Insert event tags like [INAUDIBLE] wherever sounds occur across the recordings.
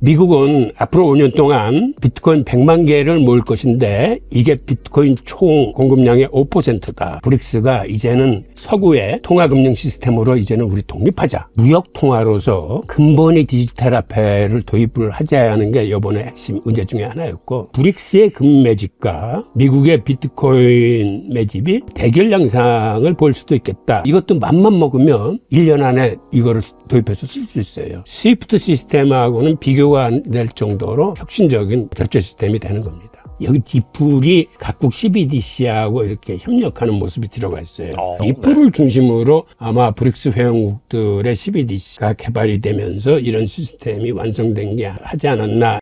미국은 앞으로 5년 동안 비트코인 100만 개를 모을 것인데 이게 비트코인 총 공급량의 5%다. 브릭스가 이제는 서구의 통화금융 시스템으로 이제는 우리 독립하자. 무역 통화로서 근본이 디지털 화폐를 도입을 하자 하는 게 이번에 핵심 의제 중에 하나였고 브릭스의 금 매집과 미국의 비트코인 매집이 대결 양상을 볼 수도 있겠다. 이것도 맘만 먹으면 1년 안에 이거를 도입해서 쓸 수 있어요. 스위프트 시스템하고는 비교 가안될 정도로 혁신적인 결제 시스템이 되는 겁니다. 여기 디플이 각국 CBDC하고 이렇게 협력하는 모습이 들어가 있어요. 어, 디플을 중심으로 아마 브릭스 회원국들의 CBDC가 개발이 되면서 이런 시스템이 완성된 게 하지 않았나.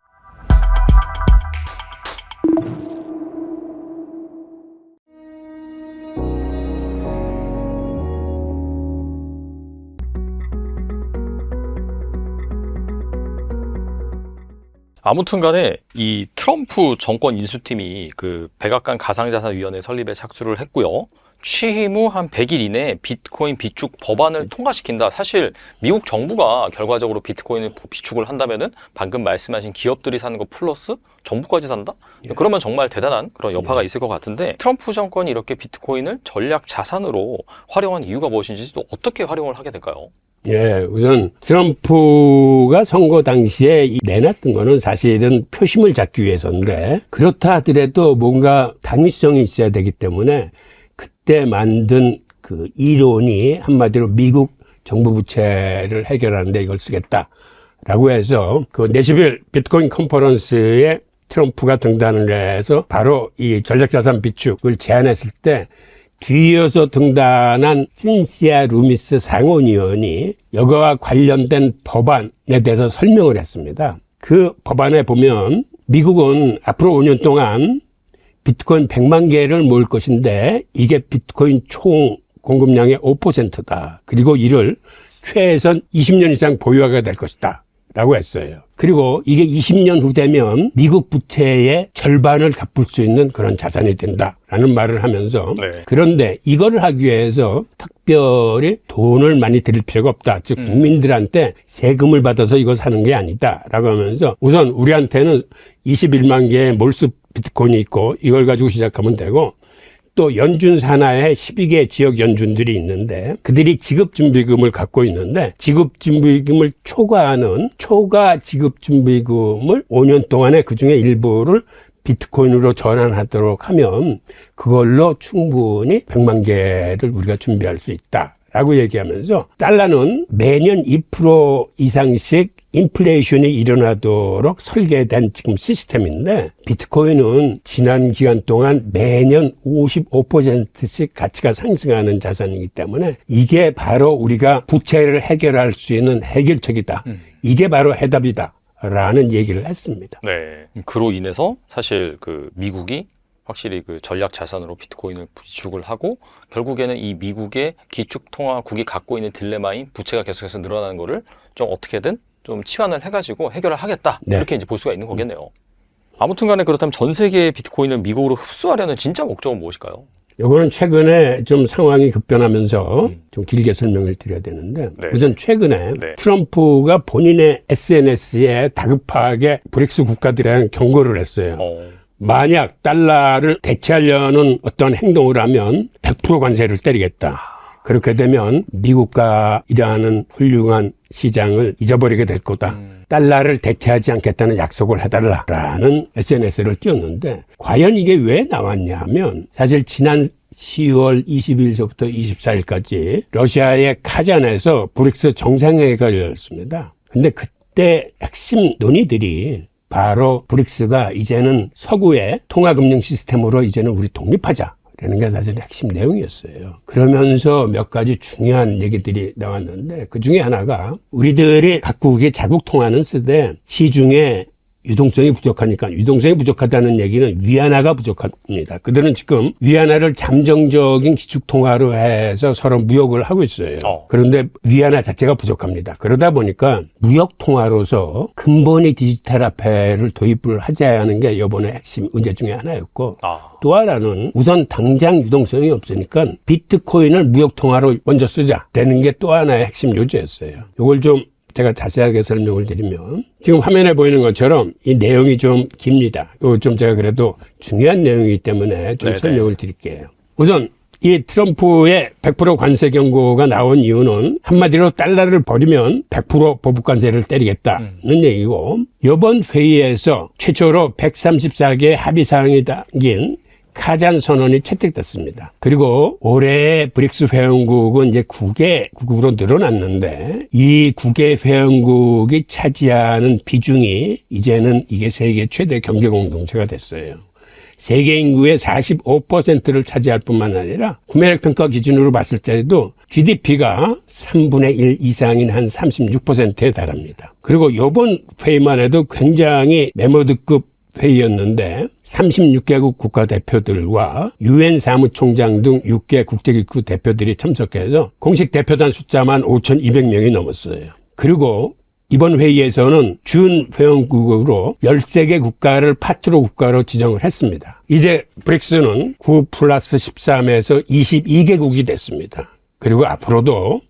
아무튼 간에 이 트럼프 정권 인수팀이 그 백악관 가상자산위원회 설립에 착수를 했고요. 취임 후 한 100일 이내에 비트코인 비축 법안을 통과시킨다. 사실 미국 정부가 결과적으로 비트코인을 비축을 한다면은 방금 말씀하신 기업들이 사는 거 플러스 정부까지 산다? 그러면 정말 대단한 그런 여파가 있을 것 같은데 트럼프 정권이 이렇게 비트코인을 전략 자산으로 활용한 이유가 무엇인지 또 어떻게 활용을 하게 될까요? 예, 우선 트럼프가 선거 당시에 이 내놨던 거는 사실은 표심을 잡기 위해서인데 그렇다 하더라도 뭔가 당위성이 있어야 되기 때문에 그때 만든 그 이론이 한마디로 미국 정부 부채를 해결하는데 이걸 쓰겠다라고 해서 그 내시빌 비트코인 컨퍼런스에 트럼프가 등단을 해서 바로 이 전략자산 비축을 제안했을 때 뒤이어서 등단한 신시아 루미스 상원의원이 여거와 관련된 법안에 대해서 설명을 했습니다. 그 법안에 보면 미국은 앞으로 5년 동안 비트코인 100만 개를 모을 것인데 이게 비트코인 총 공급량의 5%다. 그리고 이를 최소한 20년 이상 보유하게 될 것이다. 라고 했어요. 그리고 이게 20년 후 되면 미국 부채의 절반을 갚을 수 있는 그런 자산이 된다라는 말을 하면서 네. 그런데 이거를 하기 위해서 특별히 돈을 많이 들일 필요가 없다. 즉 국민들한테 세금을 받아서 이거 사는 게 아니다라고 하면서 우선 우리한테는 21만 개의 몰수 비트코인이 있고 이걸 가지고 시작하면 되고 또 연준 산하에 12개 지역 연준들이 있는데 그들이 지급준비금을 갖고 있는데 지급준비금을 초과하는 초과 지급준비금을 5년 동안에 그 중에 일부를 비트코인으로 전환하도록 하면 그걸로 충분히 100만 개를 우리가 준비할 수 있다. 라고 얘기하면서 달러는 매년 2% 이상씩 인플레이션이 일어나도록 설계된 지금 시스템인데 비트코인은 지난 기간 동안 매년 55%씩 가치가 상승하는 자산이기 때문에 이게 바로 우리가 부채를 해결할 수 있는 해결책이다. 이게 바로 해답이다. 라는 얘기를 했습니다. 네. 그로 인해서 사실 그 미국이 확실히 그 전략 자산으로 비트코인을 비축을 하고 결국에는 이 미국의 기축통화국이 갖고 있는 딜레마인 부채가 계속해서 늘어나는 거를 좀 어떻게든 좀 치환을 해가지고 해결을 하겠다 네. 이렇게 이제 볼 수가 있는 거겠네요. 아무튼간에 그렇다면 전 세계의 비트코인을 미국으로 흡수하려는 진짜 목적은 무엇일까요? 요거는 최근에 좀 상황이 급변하면서 좀 길게 설명을 드려야 되는데 네. 우선 최근에 네. 트럼프가 본인의 SNS에 다급하게 브릭스 국가들이랑 경고를 했어요. 어, 만약 달러를 대체하려는 어떤 행동을 하면 100% 관세를 때리겠다. 그렇게 되면 미국과 이러한 훌륭한 시장을 잊어버리게 될 거다. 달러를 대체하지 않겠다는 약속을 해달라라는 SNS를 띄웠는데 과연 이게 왜 나왔냐 하면 사실 지난 10월 22일서부터 24일까지 러시아의 카잔에서 브릭스 정상회의가 열렸습니다. 근데 그때 핵심 논의들이 바로 브릭스가 이제는 서구의 통화금융 시스템으로 이제는 우리 독립하자. 라는 게 사실 핵심 내용이었어요. 그러면서 몇 가지 중요한 얘기들이 나왔는데 그 중에 하나가 우리들이 각국의 자국 통화는 쓰되 시중에 유동성이 부족하니까 유동성이 부족하다는 얘기는 위안화가 부족합니다. 그들은 지금 위안화를 잠정적인 기축 통화로 해서 서로 무역을 하고 있어요. 어. 그런데 위안화 자체가 부족합니다. 그러다 보니까 무역 통화로서 근본이 디지털 화폐를 도입을 하자 하는 게 이번에 핵심 의제 중에 하나였고 아, 또 하나는 우선 당장 유동성이 없으니까 비트코인을 무역 통화로 먼저 쓰자 되는 게 또 하나의 핵심 요지였어요. 이걸 좀 제가 자세하게 설명을 드리면 지금 화면에 보이는 것처럼 이 내용이 좀 깁니다. 이거 좀 제가 그래도 중요한 내용이기 때문에 좀 네네. 설명을 드릴게요. 우선 이 트럼프의 100% 관세 경고가 나온 이유는 한마디로 달러를 버리면 100% 보복 관세를 때리겠다는 얘기고 이번 회의에서 최초로 134개 합의 사항이 담긴 카잔 선언이 채택됐습니다. 그리고 올해 브릭스 회원국은 이제 9개 국으로 늘어났는데 이 9개 회원국이 차지하는 비중이 이제는 이게 세계 최대 경제 공동체가 됐어요. 세계 인구의 45%를 차지할 뿐만 아니라 구매력 평가 기준으로 봤을 때도 GDP가 3분의 1 이상인 한 36%에 달합니다. 그리고 이번 회의만 해도 굉장히 메모드급 회의였는데 36개국 국가대표들과 유엔 사무총장 등 6개 국제기구 대표들이 참석해서 공식 대표단 숫자만 5,200명이 넘었어요. 그리고 이번 회의에서는 준 회원국으로 13개 국가를 파트너 국가로 지정을 했습니다. 이제 브릭스는 9 플러스 13에서 22개국이 됐습니다. 그리고 앞으로도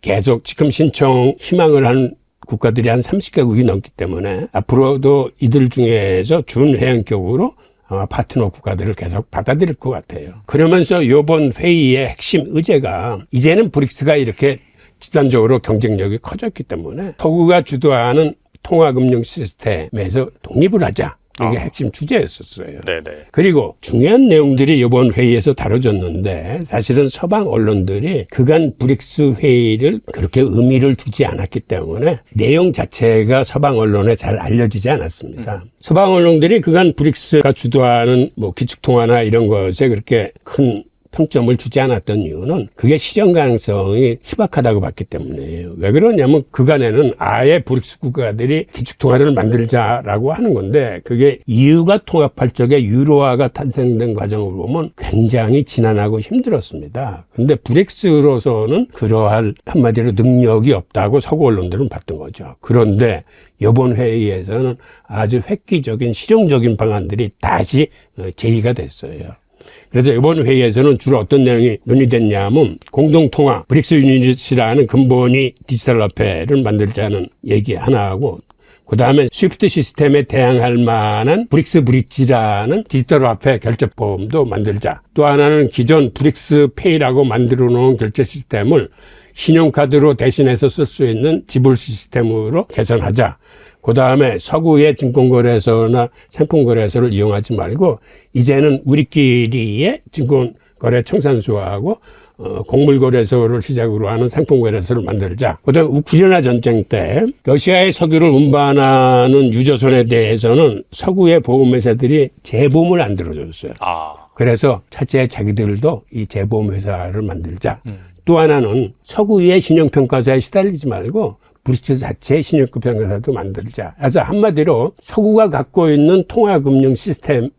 계속 지금 신청 희망을 한 국가들이 한 30개국이 넘기 때문에 앞으로도 이들 중에서 준 회원국으로 아마 파트너 국가들을 계속 받아들일 것 같아요. 그러면서 이번 회의의 핵심 의제가 이제는 브릭스가 이렇게 집단적으로 경쟁력이 커졌기 때문에 서구가 주도하는 통화금융 시스템에서 독립을 하자. 이게 아. 핵심 주제였었어요. 네네. 그리고 중요한 내용들이 이번 회의에서 다뤄졌는데 사실은 서방 언론들이 그간 브릭스 회의를 그렇게 의미를 두지 않았기 때문에 내용 자체가 서방 언론에 잘 알려지지 않았습니다. 서방 언론들이 그간 브릭스가 주도하는 뭐 기축통화나 이런 것에 그렇게 큰 평점을 주지 않았던 이유는 그게 실현 가능성이 희박하다고 봤기 때문이에요. 왜 그러냐면 그간에는 아예 브릭스 국가들이 기축통화를 만들자라고 하는 건데 그게 EU가 통합할 적에 유로화가 탄생된 과정을 보면 굉장히 지난하고 힘들었습니다. 근데 브릭스로서는 그러할 한마디로 능력이 없다고 서구 언론들은 봤던 거죠. 그런데 이번 회의에서는 아주 획기적인 실용적인 방안들이 다시 어, 제의가 됐어요. 그래서 이번 회의에서는 주로 어떤 내용이 논의됐냐면 공동통화 브릭스 유닛이라는 근본이 디지털 화폐를 만들자는 얘기 하나 하고 그 다음에 스위프트 시스템에 대항할 만한 브릭스 브릿지라는 디지털 화폐 결제보험도 만들자. 또 하나는 기존 브릭스 페이라고 만들어 놓은 결제 시스템을 신용카드로 대신해서 쓸 수 있는 지불 시스템으로 개선하자. 그 다음에 서구의 증권거래소나 상품거래소를 이용하지 말고 이제는 우리끼리의 증권거래 청산소하고 어, 곡물거래소를 시작으로 하는 상품거래소를 만들자. 그다음 우크라이나 전쟁 때 러시아의 석유를 운반하는 유조선에 대해서는 서구의 보험회사들이 재보험을 안 들어줬어요. 아. 그래서 첫째 자기들도 이 재보험 회사를 만들자. 음. 또 하나는 서구의 신용평가사에 시달리지 말고 브리스 자체의 신용평가사도 만들자. 그래서 한마디로 서구가 갖고 있는 통화금융 시스템에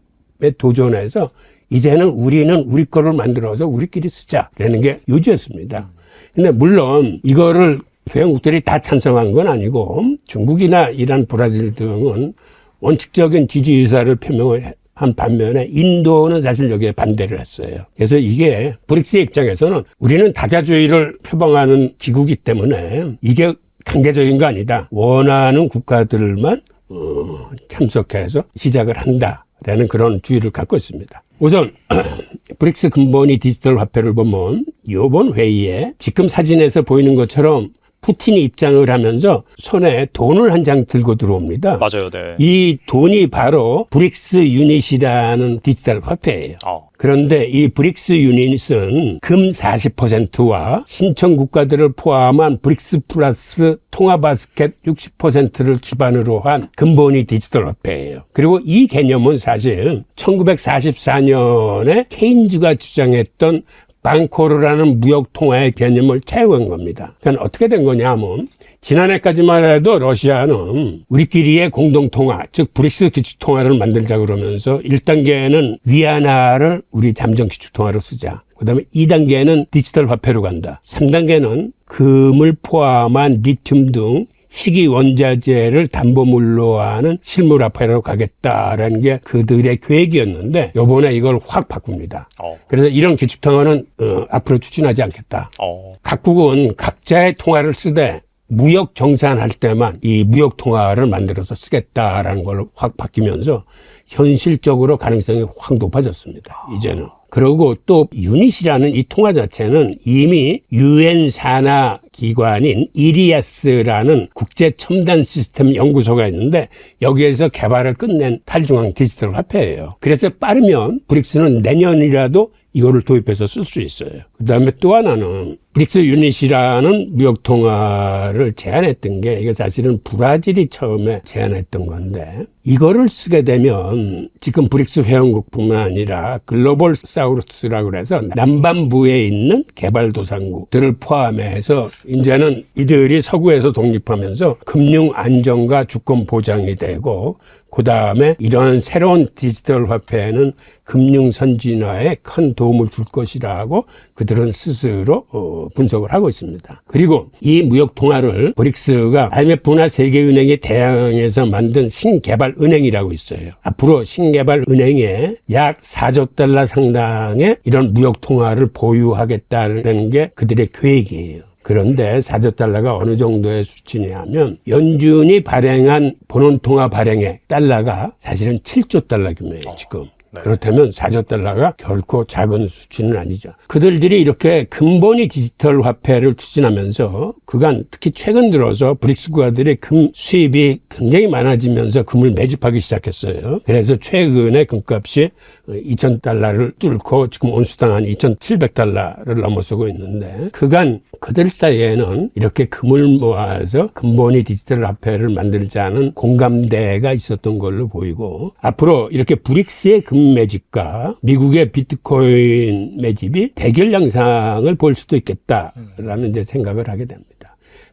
도전해서 이제는 우리는 우리 거를 만들어서 우리끼리 쓰자라는 게 요지였습니다. 근데 물론 이거를 회원국들이 다 찬성한 건 아니고 중국이나 이란, 브라질 등은 원칙적인 지지 의사를 표명을 한 반면에 인도는 사실 여기에 반대를 했어요. 그래서 이게 브릭스 입장에서는 우리는 다자주의를 표방하는 기구기 때문에 이게 강제적인 거 아니다. 원하는 국가들만 어, 참석해서 시작을 한다라는 그런 주의를 갖고 있습니다. 우선 [CLEARS THROAT] 브릭스 근본이 디지털 화폐를 보면 이번 회의에 지금 사진에서 보이는 것처럼 푸틴이 입장을 하면서 손에 돈을 한 장 들고 들어옵니다. 맞아요, 네. 이 돈이 바로 브릭스 유닛이라는 디지털 화폐예요. 어. 그런데 이 브릭스 유닛은 금 40%와 신청 국가들을 포함한 브릭스 플러스 통화 바스켓 60%를 기반으로 한 근본이 디지털 화폐예요. 그리고 이 개념은 사실 1944년에 케인즈가 주장했던 방코르라는 무역 통화의 개념을 채용한 겁니다. 그러니까 어떻게 된 거냐면 지난해까지만 해도 러시아는 우리끼리의 공동 통화, 즉 브릭스 기축 통화를 만들자 그러면서 1단계는 위안화를 우리 잠정 기축 통화로 쓰자. 그 다음에 2단계는 디지털 화폐로 간다. 3단계는 금을 포함한 리튬 등 희귀 원자재를 담보물로 하는 실물 화폐로 가겠다라는 게 그들의 계획이었는데 요번에 이걸 확 바꿉니다. 어. 그래서 이런 기축통화는 어, 앞으로 추진하지 않겠다. 어. 각국은 각자의 통화를 쓰되 무역 정산할 때만 이 무역 통화를 만들어서 쓰겠다라는 걸로 확 바뀌면서 현실적으로 가능성이 확 높아졌습니다. 이제는. 그리고 또 유닛이라는 이 통화 자체는 이미 유엔 산하 기관인 이리아스라는 국제 첨단 시스템 연구소가 있는데 여기에서 개발을 끝낸 탈중앙 디지털 화폐예요. 그래서 빠르면 브릭스는 내년이라도 이거를 도입해서 쓸 수 있어요. 그 다음에 또 하나는 브릭스 유닛이라는 무역 통화를 제안했던 게 이게 사실은 브라질이 처음에 제안했던 건데 이거를 쓰게 되면 지금 브릭스 회원국뿐만 아니라 글로벌 사우루스라고 그래서 남반부에 있는 개발도상국들을 포함해서 이제는 이들이 서구에서 독립하면서 금융 안정과 주권 보장이 되고 그 다음에 이런 새로운 디지털 화폐는 금융 선진화에 큰 도움을 줄 것이라고 그들은 스스로 어, 분석을 하고 있습니다. 그리고 이 무역 통화를 브릭스가 IMF나 세계은행에 대항해서 만든 신개발 은행이라고 있어요. 앞으로 신개발 은행에 약 4조 달러 상당의 이런 무역 통화를 보유하겠다는 게 그들의 계획이에요. 그런데 4조 달러가 어느 정도의 수치냐 하면 연준이 발행한 본원통화 발행의 달러가 사실은 7조 달러 규모예요, 지금. 네. 그렇다면 4조 달러가 결코 작은 수치는 아니죠. 그들들이 이렇게 근본이 디지털 화폐를 추진하면서 그간 특히 최근 들어서 브릭스 국가들의 금 수입이 굉장히 많아지면서 금을 매집하기 시작했어요. 그래서 최근에 금값이 2,000달러를 뚫고 지금 온수당 한 2,700달러를 넘어서고 있는데 그간 그들 사이에는 이렇게 금을 모아서 근본이 디지털 화폐를 만들자는 공감대가 있었던 걸로 보이고 앞으로 이렇게 브릭스의 금 매집과 미국의 비트코인 매집이 대결 양상을 볼 수도 있겠다라는 이제 생각을 하게 됩니다.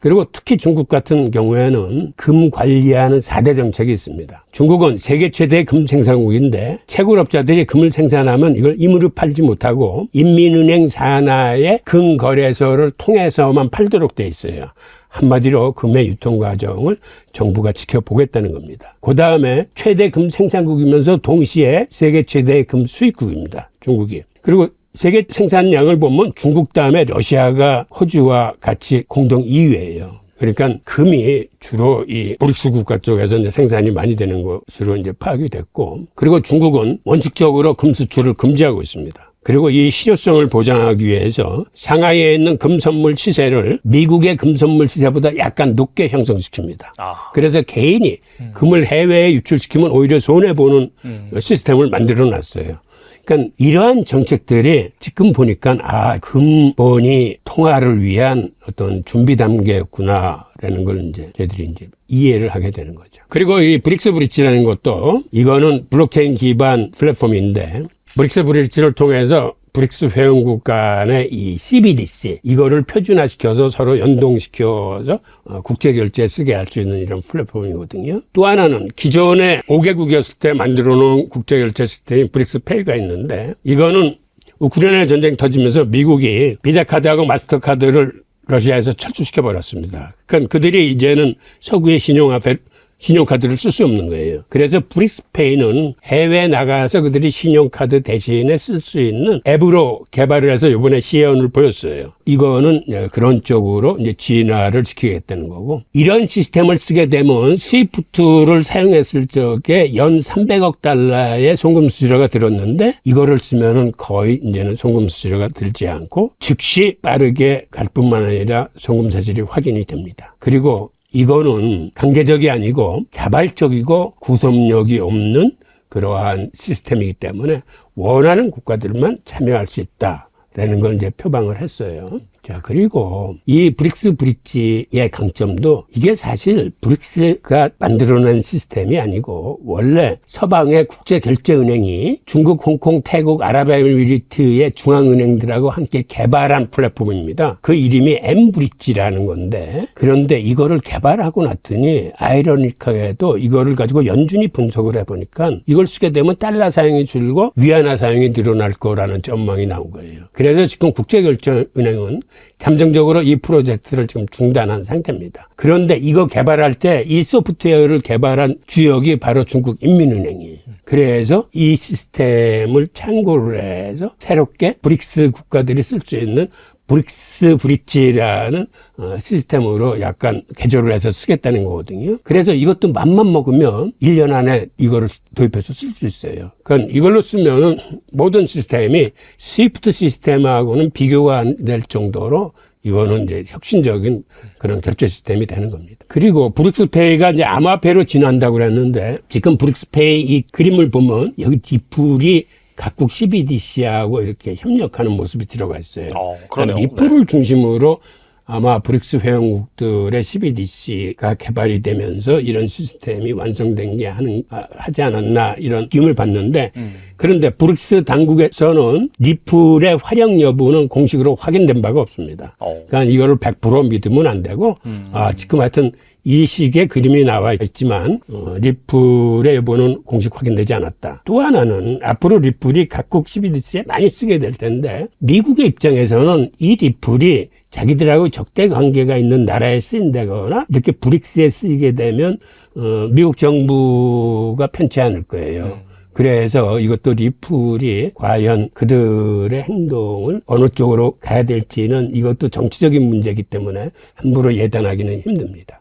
그리고 특히 중국 같은 경우에는 금 관리하는 4대 정책이 있습니다. 중국은 세계 최대 금 생산국인데 채굴업자들이 금을 생산하면 이걸 임으로 팔지 못하고 인민은행 산하의 금 거래소를 통해서만 팔도록 돼 있어요. 한마디로 금의 유통 과정을 정부가 지켜보겠다는 겁니다. 그 다음에 최대 금 생산국이면서 동시에 세계 최대 금 수입국입니다. 중국이. 그리고 세계 생산량을 보면 중국 다음에 러시아가 호주와 같이 공동 2위예요. 그러니까 금이 주로 이 브릭스 국가 쪽에서 이제 생산이 많이 되는 것으로 이제 파악이 됐고, 그리고 중국은 원칙적으로 금 수출을 금지하고 있습니다. 그리고 이 실효성을 보장하기 위해서 상하이에 있는 금 선물 시세를 미국의 금 선물 시세보다 약간 높게 형성시킵니다. 아, 그래서 개인이 금을 해외에 유출시키면 오히려 손해보는 음. 시스템을 만들어 놨어요. 그러니까 이러한 정책들이 지금 보니까 아, 근본이 통화를 위한 어떤 준비 단계였구나라는 걸 이제 저희들이 이제 이해를 하게 되는 거죠. 그리고 이 브릭스 브릿지라는 것도 이거는 블록체인 기반 플랫폼인데 브릭스 브릿지를 통해서 브릭스 회원국 간의 이 CBDC 이거를 표준화시켜서 서로 연동시켜서 어, 국제 결제 쓰게 할 수 있는 이런 플랫폼이거든요. 또 하나는 기존에 5개국이었을 때 만들어 놓은 국제 결제 시스템이 브릭스 페이가 있는데 이거는 우크라이나 전쟁 터지면서 미국이 비자 카드하고 마스터 카드를 러시아에서 철수시켜 버렸습니다. 그러니까 그들이 이제는 서구의 신용화폐 신용카드를 쓸 수 없는 거예요. 그래서 브릭스페이는 해외 나가서 그들이 신용카드 대신에 쓸 수 있는 앱으로 개발을 해서 이번에 시연을 보였어요. 이거는 예, 그런 쪽으로 이제 진화를 시키겠다는 거고 이런 시스템을 쓰게 되면 스위프트를 사용했을 적에 연 300억 달러의 송금 수수료가 들었는데 이거를 쓰면은 거의 이제는 송금 수수료가 들지 않고 즉시 빠르게 갈 뿐만 아니라 송금 사실이 확인이 됩니다. 그리고 이거는 강제적이 아니고 자발적이고 구속력이 없는 그러한 시스템이기 때문에 원하는 국가들만 참여할 수 있다라는 걸 이제 표방을 했어요. 자, 그리고 이 브릭스 브릿지의 강점도 이게 사실 브릭스가 만들어낸 시스템이 아니고 원래 서방의 국제결제은행이 중국, 홍콩, 태국, 아랍에미리트의 중앙은행들하고 함께 개발한 플랫폼입니다. 그 이름이 엠브릿지라는 건데 그런데 이거를 개발하고 났더니 아이러니하게도 이거를 가지고 연준이 분석을 해보니까 이걸 쓰게 되면 달러 사용이 줄고 위안화 사용이 늘어날 거라는 전망이 나온 거예요. 그래서 지금 국제결제은행은 잠정적으로 이 프로젝트를 지금 중단한 상태입니다. 그런데 이거 개발할 때 이 소프트웨어를 개발한 주역이 바로 중국 인민은행이에요. 그래서 이 시스템을 참고를 해서 새롭게 브릭스 국가들이 쓸 수 있는 브릭스 브릿지라는 어, 시스템으로 약간 개조를 해서 쓰겠다는 거거든요. 그래서 이것도 맘만 먹으면 1년 안에 이거를 도입해서 쓸 수 있어요. 그러니까 이걸로 쓰면은 모든 시스템이 스위프트 시스템하고는 비교가 안 될 정도로 이거는 이제 혁신적인 그런 결제 시스템이 되는 겁니다. 그리고 브릭스페이가 이제 암호화폐로 진화한다고 그랬는데 지금 브릭스페이 이 그림을 보면 여기 뒷풀이 각국 CBDC하고 이렇게 협력하는 모습이 들어가 있어요. 어, 그러네요. 리플을 중심으로 아마 브릭스 회원국들의 CBDC가 개발이 되면서 이런 시스템이 완성된 게 하는, 아, 하지 않았나 이런 느낌을 받는데 음. 그런데 브릭스 당국에서는 리플의 활용 여부는 공식으로 확인된 바가 없습니다. 어. 그러니까 이거를 100% 믿으면 안 되고 음. 아, 지금 하여튼 이 식의 그림이 나와 있지만 어, 리플의 여부는 공식 확인되지 않았다. 또 하나는 앞으로 리플이 각국 CBDC에 많이 쓰게 될 텐데 미국의 입장에서는 이 리플이 자기들하고 적대 관계가 있는 나라에 쓰인다거나 이렇게 브릭스에 쓰이게 되면 어, 미국 정부가 편치 않을 거예요. 그래서 이것도 리플이 과연 그들의 행동을 어느 쪽으로 가야 될지는 이것도 정치적인 문제이기 때문에 함부로 예단하기는 힘듭니다.